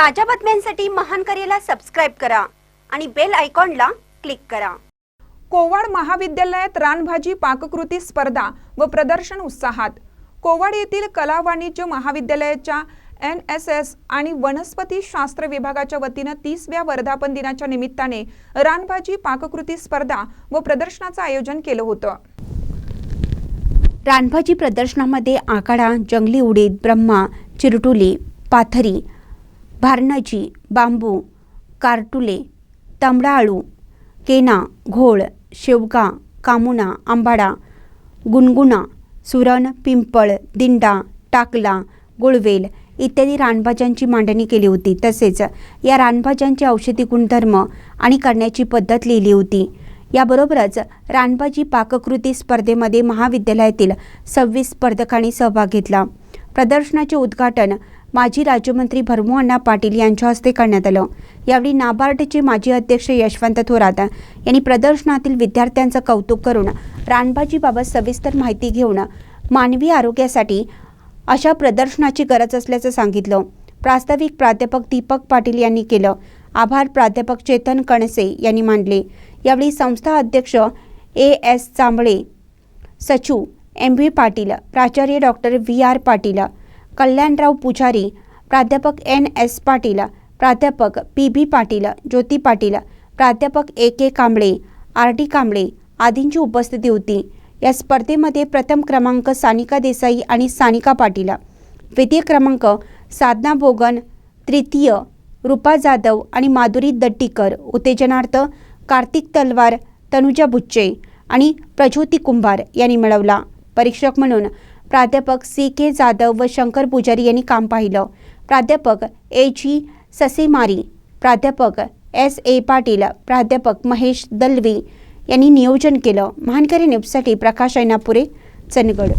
ताज्या बातम्यांसाठी महान करेला सबस्क्राईब करा आणि बेल आयकॉनला क्लिक करा. कोवाड महाविद्यालयात रानभाजी पाककृती स्पर्धा व प्रदर्शन उत्साहात. कोवाड येथील कला वाणिज्य महाविद्यालयाच्या एन एस एस आणि वनस्पती शास्त्र विभागाच्या वतीनं तीसव्या वर्धापन दिनाच्या निमित्ताने रानभाजी पाककृती स्पर्धा व प्रदर्शनाचं आयोजन केलं होतं. रानभाजी प्रदर्शनामध्ये आकाडा जंगली उडीद ब्रह्मा चिरटुली पाथरी भारणाची बांबू कारटुले तांबडा आळू केना घोळ शेवगा कामुना आंबाडा गुणगुणा सुरण पिंपळ दिंडा टाकला गुळवेल इत्यादी रानभाज्यांची मांडणी केली होती. तसेच या रानभाज्यांचे औषधी गुणधर्म आणि करण्याची पद्धत लिहिली होती. याबरोबरच रानभाजी पाककृती स्पर्धेमध्ये महाविद्यालयातील सव्वीस स्पर्धकांनी सहभाग घेतला. प्रदर्शनाचे उद्घाटन माजी राज्यमंत्री भरमू पाटील यांच्या हस्ते करण्यात आलं. यावेळी नाबार्डचे माजी अध्यक्ष यशवंत थोरात यांनी प्रदर्शनातील विद्यार्थ्यांचं कौतुक करून रानभाजीबाबत सविस्तर माहिती घेऊन मानवी आरोग्यासाठी अशा प्रदर्शनाची गरज असल्याचं सांगितलं. प्रास्ताविक प्राध्यापक दीपक पाटील यांनी केलं. आभार प्राध्यापक चेतन कणसे यांनी मांडले यावेळी संस्था अध्यक्ष ए एस चांबळे सचिव एम व्ही पाटील प्राचार्य doctor V R Patil Kalyanrao Pujari प्राध्यापक एन एस पाटील प्राध्यापक पी बी पाटील ज्योती पाटील प्राध्यापक A K Kamble R D Kamble आदींची उपस्थिती होती. या स्पर्धेमध्ये प्रथम क्रमांक सानिका देसाई आणि सानिका पाटील. द्वितीय क्रमांक साधना भोगन तृतीय रूपा जाधव आणि माधुरी दट्टीकर. उत्तेजनार्थ कार्तिक तलवार तनुजा बुच्चे आणि प्रज्योती कुंभार यांनी मिळवला. परीक्षक म्हणून प्राध्यापक सी के जाधव व शंकर पुजारी यांनी काम पाहिलं. प्राध्यापक ए जी ससेमारी प्राध्यापक एस ए पाटील प्राध्यापक महेश दलवी यांनी नियोजन केलं. महानकरी न्यूजसाठी प्रकाश ऐनापुरे चंदगड.